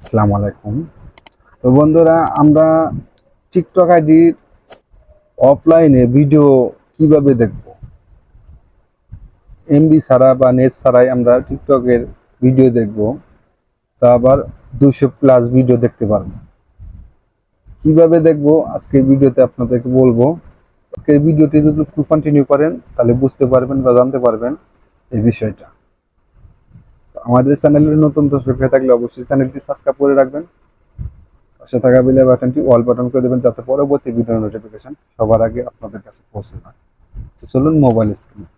আসসালামু আলাইকুম। তো বন্ধুরা, আমরা টিকটক আইডির অফলাইনে ভিডিও কীভাবে দেখব? এমবি ছাড়া বা নেট ছাড়াই আমরা টিকটকের ভিডিও দেখব। তা আবার দুশো প্লাস ভিডিও দেখতে পারব। কীভাবে দেখব? আজকের ভিডিওতে আপনাদেরকে বলব। আজকের ভিডিওটি যদি ফুল কন্টিনিউ করেন, তাহলে বুঝতে পারবেন বা জানতে পারবেন এই বিষয়টা। আমাদের চ্যানেলের নতুন দর্শক হয়ে থাকলে অবশ্যই চ্যানেলটি সাবস্ক্রাইব করে রাখবেন। পাশে থাকা বেলে বাটনটি অল বাটন করে দেবেন যাতে পরবর্তী ভিডিও নোটিফিকেশন সবার আগে আপনাদের কাছে পৌঁছে যায়। তো চলুন মোবাইল স্ক্রিনে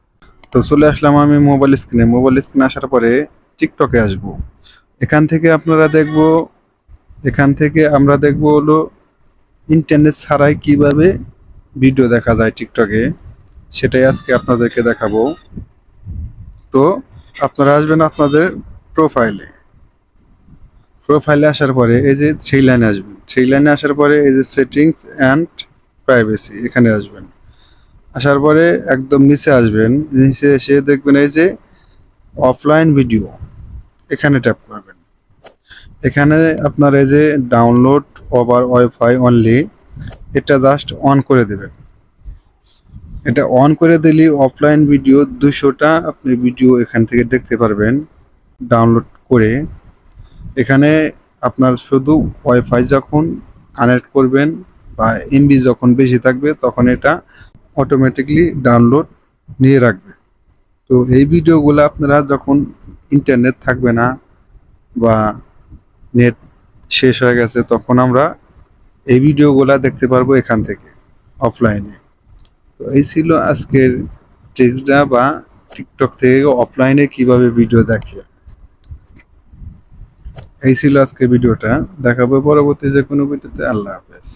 তো চলে আসলাম আমি মোবাইল স্ক্রিনে মোবাইল স্ক্রিনে আসার পরে টিকটকে আসব। এখান থেকে আপনারা দেখব, এখান থেকে আমরা দেখব হলো ইন্টারনেট ছাড়াই কীভাবে ভিডিও দেখা যায় টিকটকে সেটাই আজকে আপনাদেরকে দেখাবো। তো আপনারা আসবেন আপনাদের প্রোফাইলে প্রোফাইলে আসার পরে এই যে সেই লাইনে আসবেন। সেই লাইনে আসার পরে এই যে সেটিংস অ্যান্ড প্রাইভেসি এখানে আসবেন। আসার পরে একদম নিচে আসবেন। নিচে এসে দেখবেন এই যে অফলাইন ভিডিও এখানে ট্যাপ করবেন। এখানে আপনার এই যে ডাউনলোড ওভার ওয়াইফাই অনলি এটা জাস্ট অন করে দেবেন। এটা অন করে দিলে অফলাইন ভিডিও দুশোটা আপনি ভিডিও এখান থেকে দেখতে পারবেন ডাউনলোড করে। এখানে আপনার শুধু ওয়াইফাই যখন কানেক্ট করবেন বা এমবি যখন বেশি থাকবে, তখন এটা অটোমেটিকলি ডাউনলোড নিয়ে রাখবে। তো এই ভিডিওগুলো আপনারা যখন ইন্টারনেট থাকবে না বা নেট শেষ হয়ে গেছে, তখন আমরা এই ভিডিওগুলা দেখতে পারব এখান থেকে অফলাইনে তো এই ছিল আজকের টেক্সটা বা টিকটক থেকে অফলাইনে কীভাবে ভিডিও দেখে। এই ছিল আজকের ভিডিওটা দেখাবো পরবর্তী যে কোনো ভিডিওতে আল্লাহ হাফেজ।